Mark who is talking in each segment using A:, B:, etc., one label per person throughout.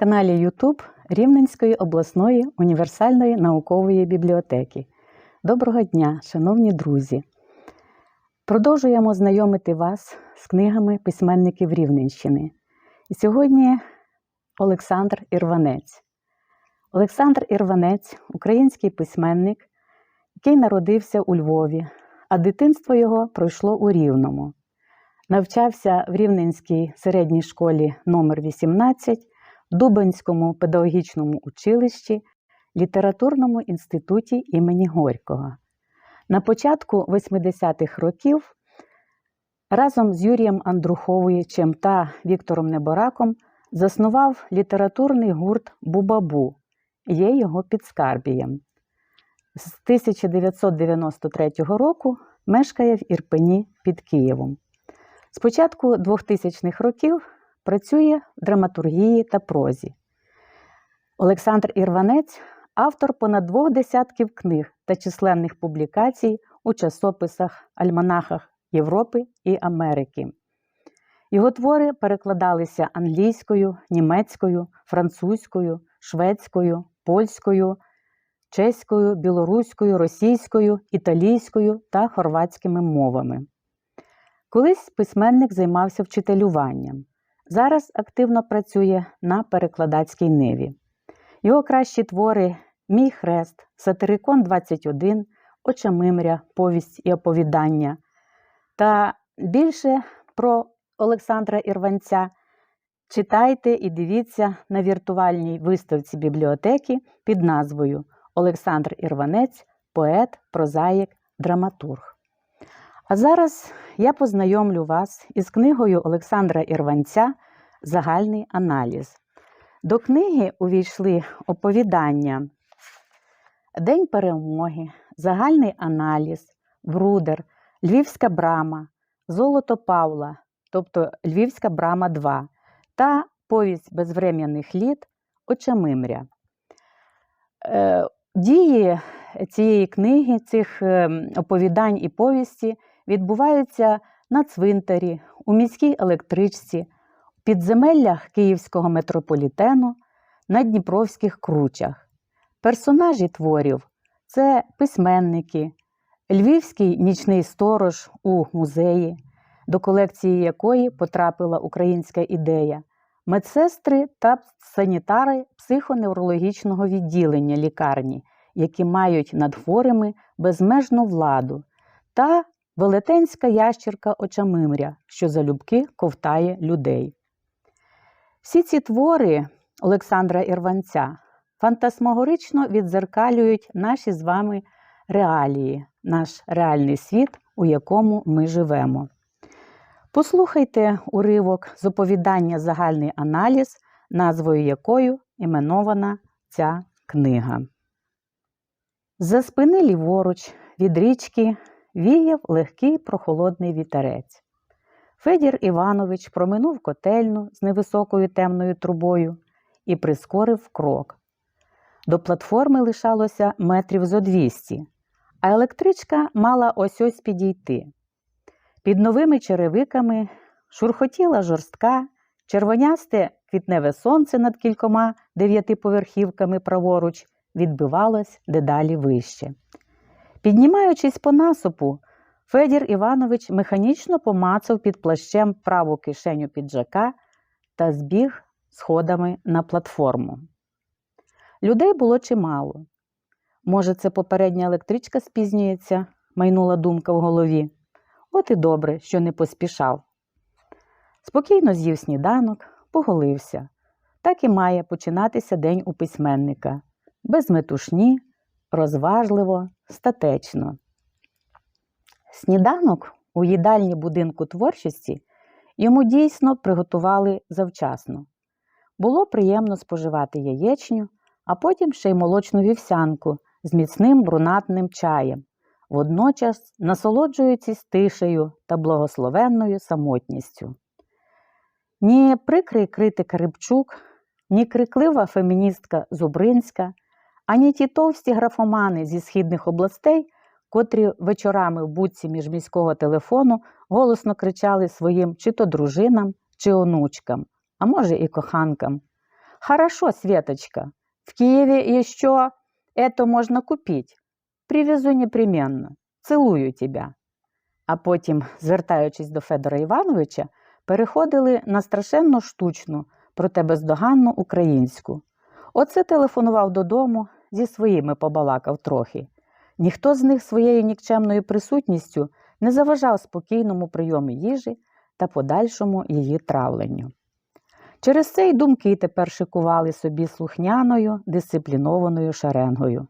A: каналі YouTube Рівненської обласної універсальної наукової бібліотеки. Доброго дня, шановні друзі! Продовжуємо знайомити вас з книгами письменників Рівненщини. І сьогодні Олександр Ірванець. Олександр Ірванець український письменник, який народився у Львові, а дитинство його пройшло у Рівному. Навчався в Рівненській середній школі номер 18 Дубанському педагогічному училищі, літературному інституті імені Горького. На початку 80-х років разом з Юрієм Андруховичем та Віктором Небораком заснував літературний гурт Бубабу, є його підскарбієм. З 1993 року мешкає в Ірпені під Києвом. З початку 2000-х років працює в драматургії та прозі. Олександр Ірванець автор понад двох десятків книг та численних публікацій у часописах, альманахах Європи і Америки. Його твори перекладалися англійською, німецькою, французькою, шведською, польською, чеською, білоруською, російською, італійською та хорватськими мовами. Колись письменник займався вчителюванням. Зараз активно працює на перекладацькій ниві. Його кращі твори Мій хрест, Сатирикон 21, Очамимря, Повість і оповідання. Та більше про Олександра Ірванця читайте і дивіться на віртуальній виставці бібліотеки під назвою Олександр Ірванець, поет, прозаїк, драматург. А зараз я познайомлю вас із книгою Олександра Ірванця Загальний аналіз. До книги увійшли оповідання День перемоги, Загальний аналіз, Брудер, Львівська брама, Золото Павла, тобто Львівська брама 2 та Повість безврем'яних літ Очамимря. Е, дії цієї книги, цих ем, оповідань і повісті відбуваються на цвинтарі, у міській електричці, в підземеллях Київського метрополітену, на Дніпровських кручах. Персонажі творів це письменники, львівський нічний сторож у музеї, до колекції якої потрапила українська ідея, медсестри та санітари психоневрологічного відділення лікарні, які мають над хворими безмежну владу, та велетенська ящірка очамимря, що залюбки ковтає людей. Всі ці твори Олександра Ірванця фантасмогорично відзеркалюють наші з вами реалії, наш реальний світ, у якому ми живемо. Послухайте уривок з оповідання Загальний аналіз, назвою якою іменована ця книга. За спини ліворуч від річки віяв легкий прохолодний вітерець. Федір Іванович проминув котельну з невисокою темною трубою і прискорив крок. До платформи лишалося метрів зо 200, а електричка мала ось ось підійти. Під новими черевиками шурхотіла жорстка, червонясте квітневе сонце над кількома дев'ятиповерхівками праворуч відбивалось дедалі вище. Піднімаючись по насопу, Федір Іванович механічно помацав під плащем праву кишеню піджака та збіг сходами на платформу. Людей було чимало. Може, це попередня електричка спізнюється, майнула думка в голові. От і добре, що не поспішав. Спокійно з'їв сніданок, поголився. Так і має починатися день у письменника без метушні, розважливо, статечно. Сніданок у їдальні будинку творчості йому дійсно приготували завчасно. Було приємно споживати яєчню, а потім ще й молочну вівсянку з міцним брунатним чаєм, водночас насолоджуючись тишею та благословенною самотністю. Ні прикрий критик Рибчук, ні криклива феміністка Зубринська, ані ті товсті графомани зі східних областей, котрі вечорами в будці міжміського телефону голосно кричали своїм чи то дружинам, чи онучкам, а може і коханкам. Хорошо, Светочка, в Киеве еще это можно купить. Привезу непременно. Цілую тебя. А потім, звертаючись до Федора Івановича, переходили на страшенно штучну, проте бездоганну українську. Оце телефонував додому, зі своїми побалакав трохи. Ніхто з них своєю нікчемною присутністю не заважав спокійному прийомі їжі та подальшому її травленню. Через це й думки тепер шикували собі слухняною, дисциплінованою шеренгою.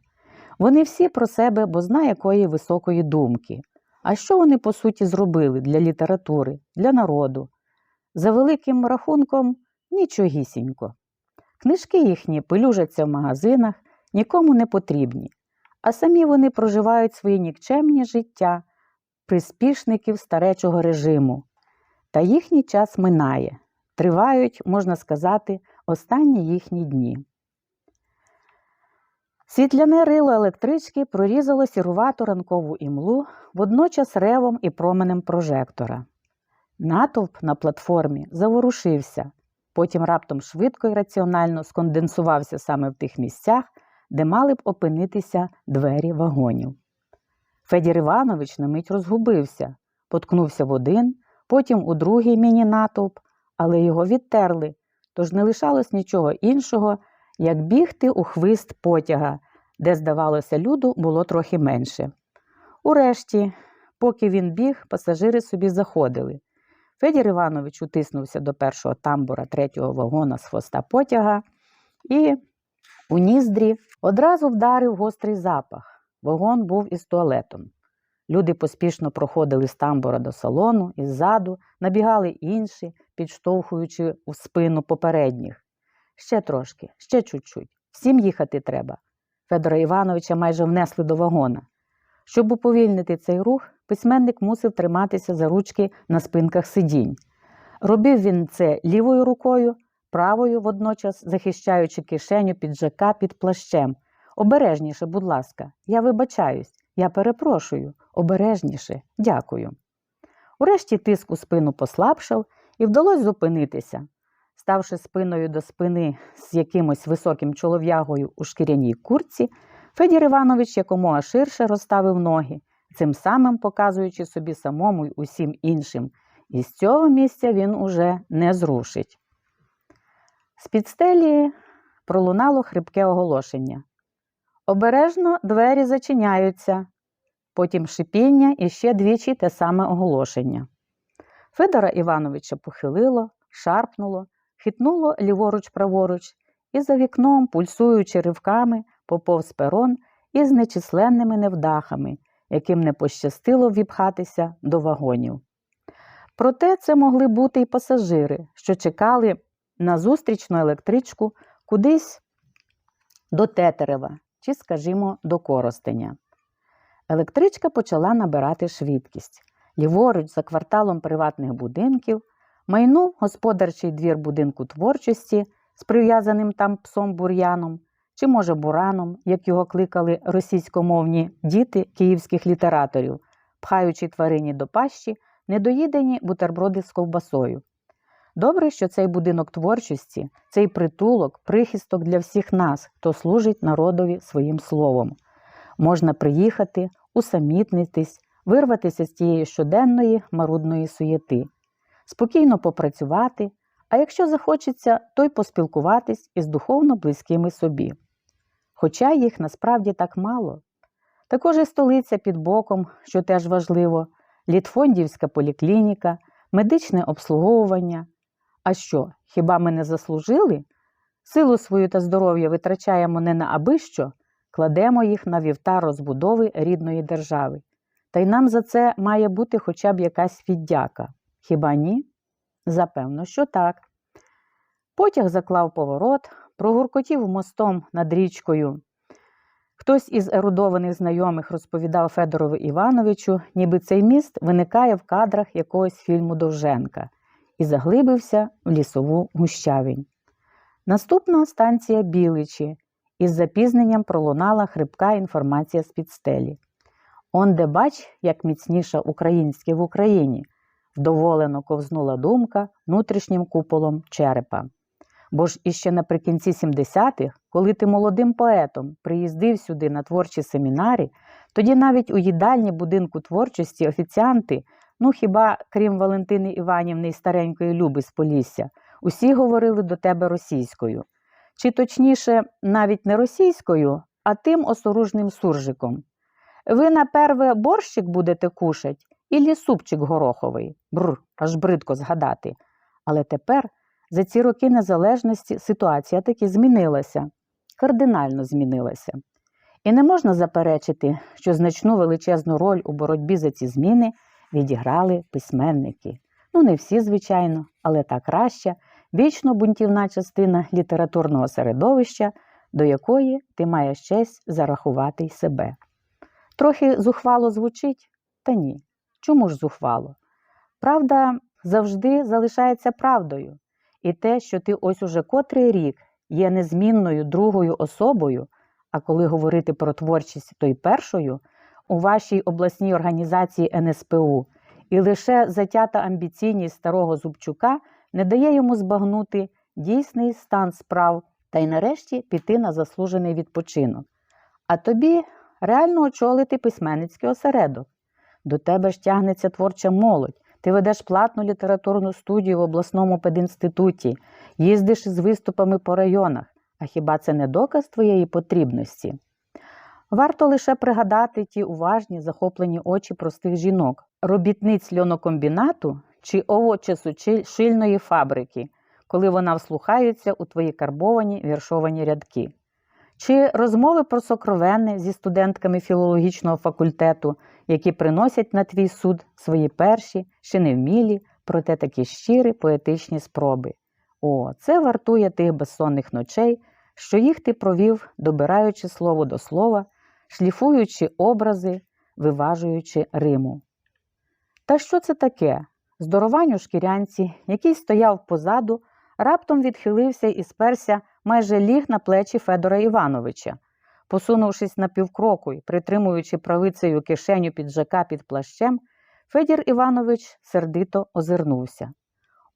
A: Вони всі про себе, бо зна якої високої думки. А що вони, по суті, зробили для літератури, для народу? За великим рахунком нічогісінько. Книжки їхні пилюжаться в магазинах, нікому не потрібні, а самі вони проживають свої нікчемні життя приспішників старечого режиму. Та їхній час минає, тривають, можна сказати, останні їхні дні. Світляне рило електрички прорізало сірувату ранкову імлу водночас ревом і променем прожектора. Натовп на платформі заворушився, потім раптом швидко і раціонально сконденсувався саме в тих місцях, де мали б опинитися двері вагонів. Федір Іванович на мить розгубився, поткнувся в один, потім у другий міні-натовп, але його відтерли, тож не лишалось нічого іншого, як бігти у хвист потяга, де, здавалося, люду було трохи менше. Урешті, поки він біг, пасажири собі заходили. Федір Іванович утиснувся до першого тамбура третього вагона з хвоста потяга і у ніздрі одразу вдарив гострий запах. Вагон був із туалетом. Люди поспішно проходили з тамбура до салону і ззаду, набігали інші, підштовхуючи у спину попередніх. Ще трошки, ще чуть-чуть. Всім їхати треба. Федора Івановича майже внесли до вагона. Щоб уповільнити цей рух, письменник мусив триматися за ручки на спинках сидінь. Робив він це лівою рукою, правою водночас захищаючи кишеню піджака під плащем. Обережніше, будь ласка, я вибачаюсь, я перепрошую, обережніше, дякую. Урешті тиск у спину послабшав і вдалося зупинитися. Ставши спиною до спини з якимось високим чолов'ягою у шкіряній курці, Федір Іванович якомога ширше розставив ноги, цим самим показуючи собі самому й усім іншим, і з цього місця він уже не зрушить. З під стелі пролунало хрипке оголошення. Обережно двері зачиняються, потім шипіння і ще двічі те саме оголошення. Федора Івановича похилило, шарпнуло, хитнуло ліворуч праворуч і за вікном, пульсуючи ривками, поповз перон із нечисленними невдахами, яким не пощастило віпхатися до вагонів. Проте це могли бути й пасажири, що чекали на зустрічну електричку кудись до Тетерева чи, скажімо, до Коростеня. Електричка почала набирати швидкість. Ліворуч, за кварталом приватних будинків, майнув господарчий двір будинку творчості з прив'язаним там псом бур'яном, чи, може, бураном, як його кликали російськомовні діти київських літераторів, пхаючи тварині до пащі недоїдені бутерброди з ковбасою. Добре, що цей будинок творчості, цей притулок, прихисток для всіх нас, хто служить народові своїм словом. Можна приїхати, усамітнитись, вирватися з тієї щоденної марудної суєти, спокійно попрацювати, а якщо захочеться, то й поспілкуватись із духовно близькими собі. Хоча їх насправді так мало. Також і столиця під боком, що теж важливо, літфондівська поліклініка, медичне обслуговування. А що, хіба ми не заслужили? Силу свою та здоров'я витрачаємо не на аби що, кладемо їх на вівтар розбудови рідної держави. Та й нам за це має бути хоча б якась віддяка. Хіба ні? Запевно, що так. Потяг заклав поворот, прогуркотів мостом над річкою. Хтось із ерудованих знайомих розповідав Федорову Івановичу, ніби цей міст виникає в кадрах якогось фільму Довженка і заглибився в лісову гущавінь. Наступна станція Біличі із запізненням пролунала хрипка інформація з під стелі. Он де бач, як міцніша українське в Україні, вдоволено ковзнула думка внутрішнім куполом черепа. Бо ж іще наприкінці 70-х, коли ти молодим поетом приїздив сюди на творчі семінари, тоді навіть у їдальні будинку творчості офіціанти, ну хіба крім Валентини Іванівни і старенької Люби з Полісся, усі говорили до тебе російською. Чи точніше, навіть не російською, а тим осоружним суржиком. Ви наперве борщик будете кушать, ілі супчик гороховий. Бр, аж бридко згадати. Але тепер, за ці роки незалежності, ситуація таки змінилася, кардинально змінилася. І не можна заперечити, що значну величезну роль у боротьбі за ці зміни відіграли письменники. Ну, не всі, звичайно, але та краща, вічно бунтівна частина літературного середовища, до якої ти маєш честь зарахувати й себе. Трохи зухвало звучить? Та ні. Чому ж зухвало? Правда завжди залишається правдою, і те, що ти ось уже котрий рік є незмінною другою особою, а коли говорити про творчість, то й першою, у вашій обласній організації НСПУ, і лише затята амбіційність старого Зубчука не дає йому збагнути дійсний стан справ та й нарешті піти на заслужений відпочинок. А тобі реально очолити письменницький осередок. До тебе ж тягнеться творча молодь. Ти ведеш платну літературну студію в обласному пединституті, їздиш із виступами по районах. А хіба це не доказ твоєї потрібності? Варто лише пригадати ті уважні, захоплені очі простих жінок, робітниць льонокомбінату чи овочесушильної фабрики, коли вона вслухаються у твої карбовані віршовані рядки. Чи розмови про сокровенне зі студентками філологічного факультету, які приносять на твій суд свої перші, ще невмілі, проте такі щирі поетичні спроби. О, це вартує тих безсонних ночей, що їх ти провів, добираючи слово до слова, шліфуючи образи, виважуючи Риму. Та що це таке? Здоровань у шкірянці, який стояв позаду, раптом відхилився і сперся майже ліг на плечі Федора Івановича. Посунувшись на півкроку й притримуючи правицею кишеню піджака під плащем, Федір Іванович сердито озирнувся.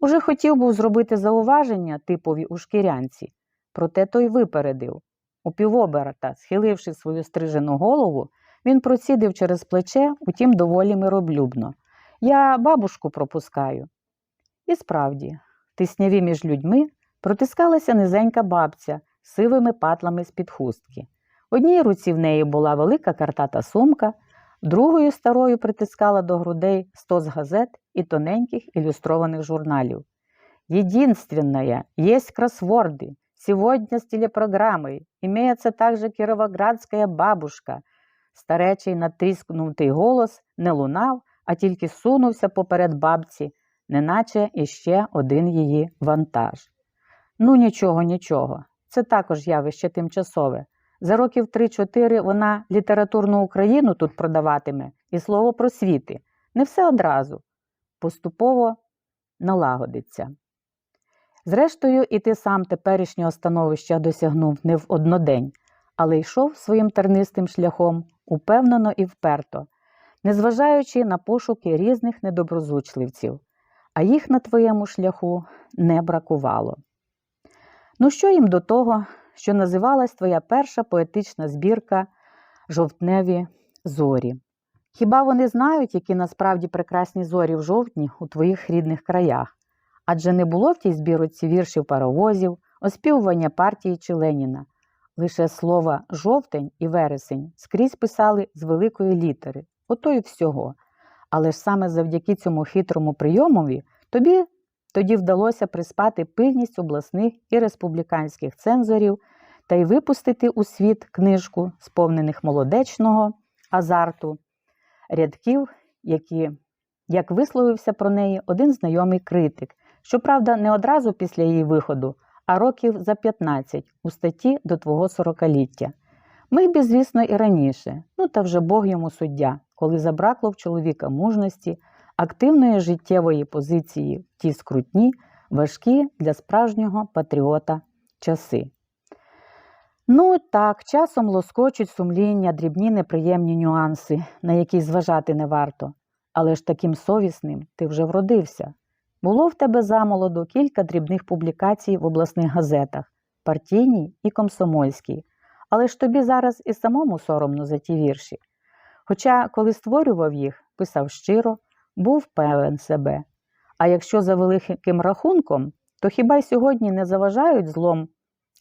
A: Уже хотів був зробити зауваження типові у шкірянці, проте той випередив. У півоберта, схиливши свою стрижену голову, він процідив через плече, утім доволі мироблюбно. Я бабушку пропускаю. І справді, в тисняві між людьми протискалася низенька бабця з сивими патлами з-під хустки. В одній руці в неї була велика картата сумка, другою старою притискала до грудей стос газет і тоненьких ілюстрованих журналів. Единственная, есть кроссворды. Сегодня с телепрограммой. Имеется также кіровоградська бабушка. Старечий натріскнутий голос не лунав, а тільки сунувся поперед бабці, неначе іще один її вантаж. Ну, нічого, нічого. Це також явище тимчасове. За років 3-4 вона літературну Україну тут продаватиме і слово просвіти. Не все одразу. Поступово налагодиться. Зрештою, і ти сам теперішнього становища досягнув не в однодень, але йшов своїм тернистим шляхом упевнено і вперто, незважаючи на пошуки різних недоброзучливців, а їх на твоєму шляху не бракувало. Ну, що їм до того, що називалась твоя перша поетична збірка Жовтневі зорі? Хіба вони знають, які насправді прекрасні зорі в жовтні у твоїх рідних краях? Адже не було в тій збірці віршів паровозів, оспівування партії чи Леніна. Лише слова жовтень і вересень скрізь писали з великої літери, ото й всього. Але ж саме завдяки цьому хитрому прийомові тобі тоді вдалося приспати пильність обласних і республіканських цензорів та й випустити у світ книжку, сповнених молодечного азарту, рядків, які, як висловився про неї один знайомий критик, щоправда, не одразу після її виходу, а років за 15 у статті до твого сорокаліття. Миг би, звісно, і раніше, ну та вже Бог йому суддя, коли забракло в чоловіка мужності, активної життєвої позиції в ті скрутні, важкі для справжнього патріота часи. Ну так, часом лоскочуть сумління, дрібні неприємні нюанси, на які зважати не варто, але ж таким совісним ти вже вродився. Було в тебе замолоду кілька дрібних публікацій в обласних газетах партійній і комсомольській, але ж тобі зараз і самому соромно за ті вірші. Хоча, коли створював їх, писав щиро, був певен себе. А якщо за великим рахунком, то хіба й сьогодні не заважають злом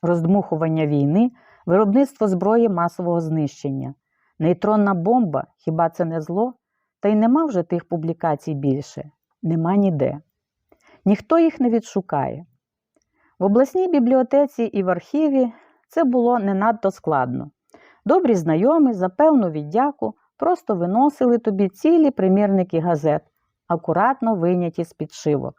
A: роздмухування війни, виробництво зброї масового знищення? Нейтронна бомба хіба це не зло? Та й нема вже тих публікацій більше, нема ніде. Ніхто їх не відшукає. В обласній бібліотеці і в архіві це було не надто складно. Добрі знайомі за певну віддяку просто виносили тобі цілі примірники газет, акуратно вийняті з підшивок.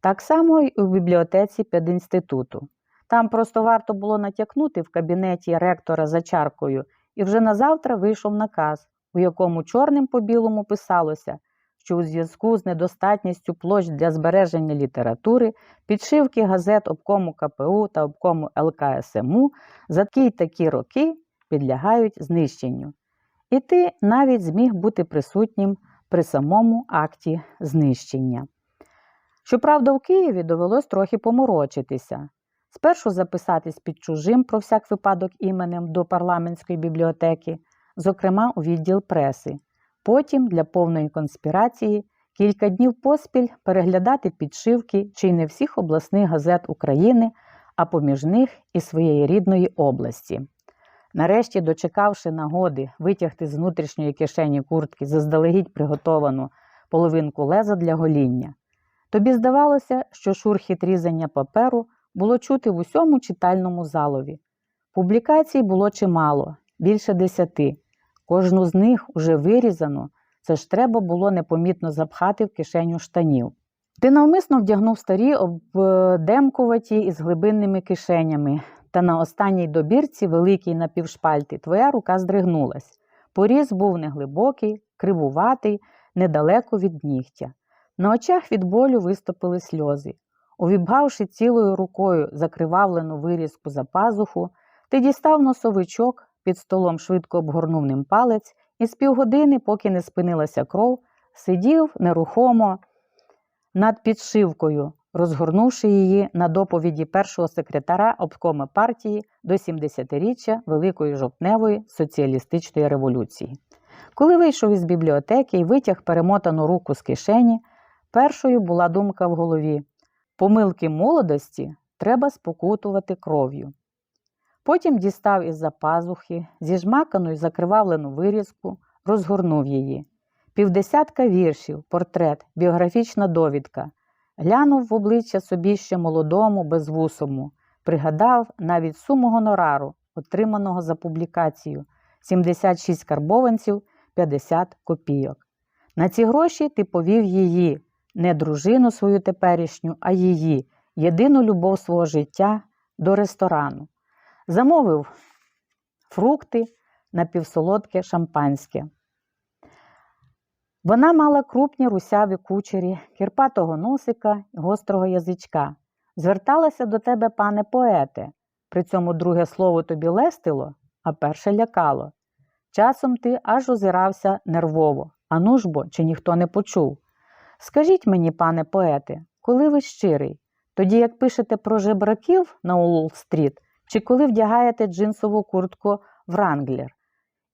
A: Так само й у бібліотеці пединституту. Там просто варто було натякнути в кабінеті ректора за чаркою, і вже назавтра вийшов наказ, у якому чорним по білому писалося, що у зв'язку з недостатністю площ для збереження літератури підшивки газет обкому КПУ та обкому ЛКСМУ за такі й такі роки підлягають знищенню. І ти навіть зміг бути присутнім при самому акті знищення. Щоправда, в Києві довелось трохи поморочитися. Спершу записатись під чужим про всяк випадок іменем до парламентської бібліотеки, зокрема у відділ преси. Потім для повної конспірації кілька днів поспіль переглядати підшивки чи не всіх обласних газет України, а поміж них і своєї рідної області. Нарешті, дочекавши нагоди витягти з внутрішньої кишені куртки заздалегідь приготовану половинку леза для гоління, тобі здавалося, що шурхіт різання паперу було чути в усьому читальному залові. Публікацій було чимало, більше десяти. Кожну з них уже вирізано, це ж треба було непомітно запхати в кишеню штанів. Ти навмисно вдягнув старі обдемкуваті із глибинними кишенями, та на останній добірці, великій напівшпальти, твоя рука здригнулась. Поріз був неглибокий, кривуватий, недалеко від нігтя. На очах від болю виступили сльози. Увібгавши цілою рукою закривавлену вирізку за пазуху, ти дістав носовичок, під столом швидко обгорнув ним палець і з півгодини, поки не спинилася кров, сидів нерухомо над підшивкою, розгорнувши її на доповіді першого секретаря обкому партії до 70-річчя Великої жовтневої соціалістичної революції. Коли вийшов із бібліотеки і витяг перемотану руку з кишені, першою була думка в голові помилки молодості треба спокутувати кров'ю. Потім дістав із-за пазухи, зіжмакану й закривавлену вирізку, розгорнув її. Півдесятка віршів, портрет, біографічна довідка. Глянув в обличчя собі ще молодому, безвусому, пригадав навіть суму гонорару, отриманого за публікацію 76 карбованців, 50 копійок. На ці гроші ти повів її, не дружину свою теперішню, а її, єдину любов свого життя до ресторану. Замовив фрукти напівсолодке шампанське. Вона мала крупні русяві кучері, кірпатого носика гострого язичка. Зверталася до тебе, пане поете. При цьому друге слово тобі лестило, а перше лякало. Часом ти аж озирався нервово, а ну ж бо, чи ніхто не почув. Скажіть мені, пане поете, коли ви щирий, тоді як пишете про жебраків на Уолл-стріт, чи коли вдягаєте джинсову куртку Вранглер?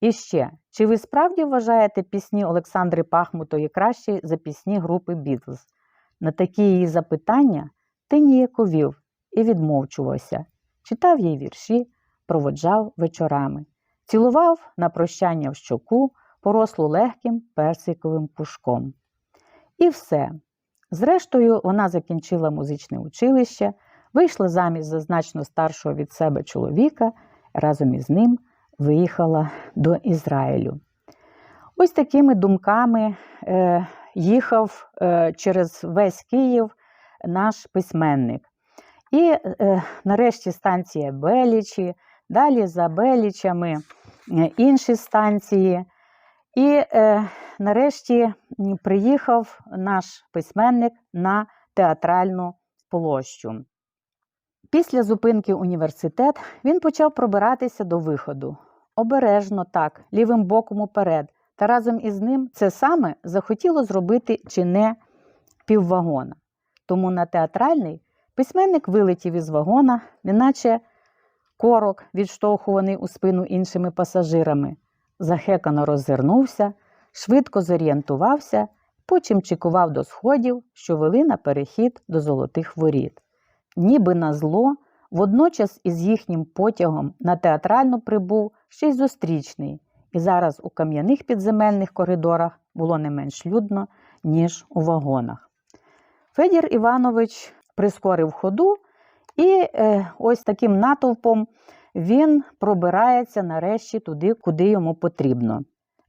A: І ще, чи ви справді вважаєте пісні Олександри Пахмутої кращі за пісні групи Бітлз? На такі її запитання ти ніяковів і відмовчувався, читав їй вірші, проводжав вечорами, цілував на прощання в щоку, порослу легким персиковим пушком. І все. Зрештою, вона закінчила музичне училище, вийшла замість за значно старшого від себе чоловіка, разом із ним виїхала до Ізраїлю. Ось такими думками е, їхав е, через весь Київ наш письменник. І е, нарешті станція Белічі, далі за Белічами е, інші станції. І е, нарешті приїхав наш письменник на театральну площу. Після зупинки університет він почав пробиратися до виходу. Обережно так, лівим боком уперед, та разом із ним це саме захотіло зробити чи не піввагона. Тому на театральний письменник вилетів із вагона, неначе корок, відштовхуваний у спину іншими пасажирами, захекано роззирнувся, швидко зорієнтувався, потім чекував до сходів, що вели на перехід до золотих воріт. Ніби на зло, водночас із їхнім потягом на театральну прибув ще й зустрічний, і зараз у кам'яних підземельних коридорах було не менш людно, ніж у вагонах. Федір Іванович прискорив ходу, і е, ось таким натовпом він пробирається нарешті туди, куди йому потрібно.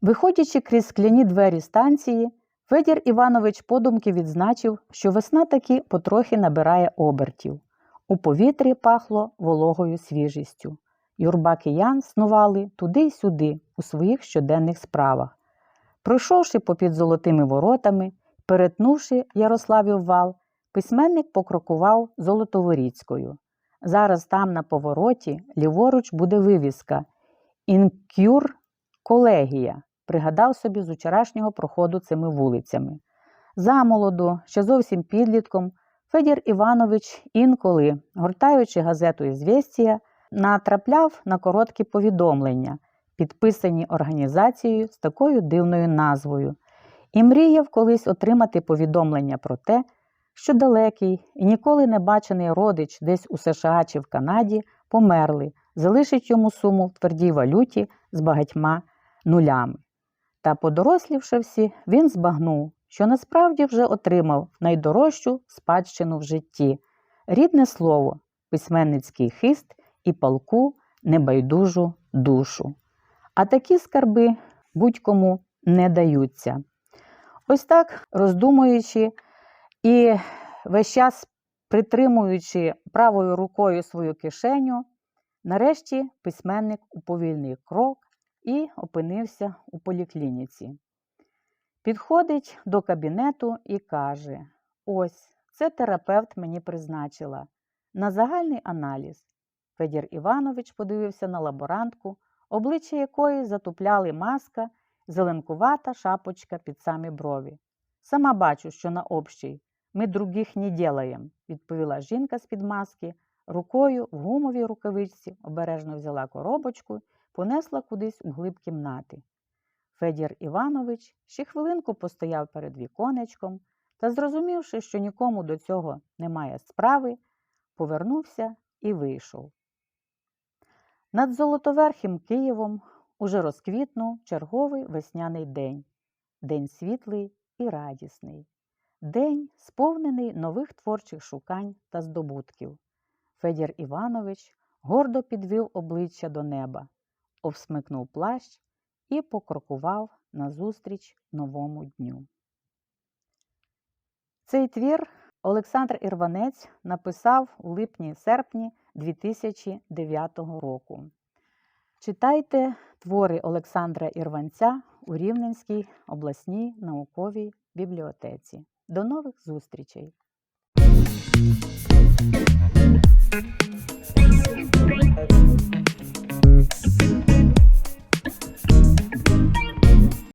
A: Виходячи крізь скляні двері станції, Федір Іванович подумки відзначив, що весна таки потрохи набирає обертів. У повітрі пахло вологою свіжістю. Юрба киян снували туди й сюди у своїх щоденних справах. Пройшовши попід золотими воротами, перетнувши Ярославів вал, письменник покрокував Золотоворіцькою. Зараз там, на повороті, ліворуч буде вивіска Інкюр колегія, пригадав собі з учорашнього проходу цими вулицями. Замолоду, ще зовсім підлітком, Федір Іванович інколи, гортаючи газету «Ізвєстія», натрапляв на короткі повідомлення, підписані організацією з такою дивною назвою, і мріяв колись отримати повідомлення про те, що далекий і ніколи не бачений родич десь у США чи в Канаді померли, залишить йому суму в твердій валюті з багатьма нулями. Та, подорослівши, він збагнув, що насправді вже отримав найдорожчу спадщину в житті рідне слово, письменницький хист і палку небайдужу душу. А такі скарби будь-кому не даються. Ось так, роздумуючи і весь час притримуючи правою рукою свою кишеню, нарешті письменник уповільнив крок і опинився у поліклініці. Підходить до кабінету і каже: Ось, це терапевт мені призначила. На загальний аналіз. Федір Іванович подивився на лаборантку, обличчя якої затупляли маска, зеленкувата шапочка під самі брові. Сама бачу, що на общій. Ми других не ділаєм, відповіла жінка з-під маски, рукою в гумовій рукавичці обережно взяла коробочку, понесла кудись у глиб кімнати. Федір Іванович ще хвилинку постояв перед віконечком та, зрозумівши, що нікому до цього немає справи, повернувся і вийшов. Над Золотоверхим Києвом уже розквітнув черговий весняний день, день світлий і радісний, день, сповнений нових творчих шукань та здобутків. Федір Іванович гордо підвів обличчя до неба, обсмикнув плащ і покрокував назустріч новому дню. Цей твір Олександр Ірванець написав у липні-серпні 2009 року. Читайте твори Олександра Ірванця у Рівненській обласній науковій бібліотеці. До нових зустрічей!
B: Thank you.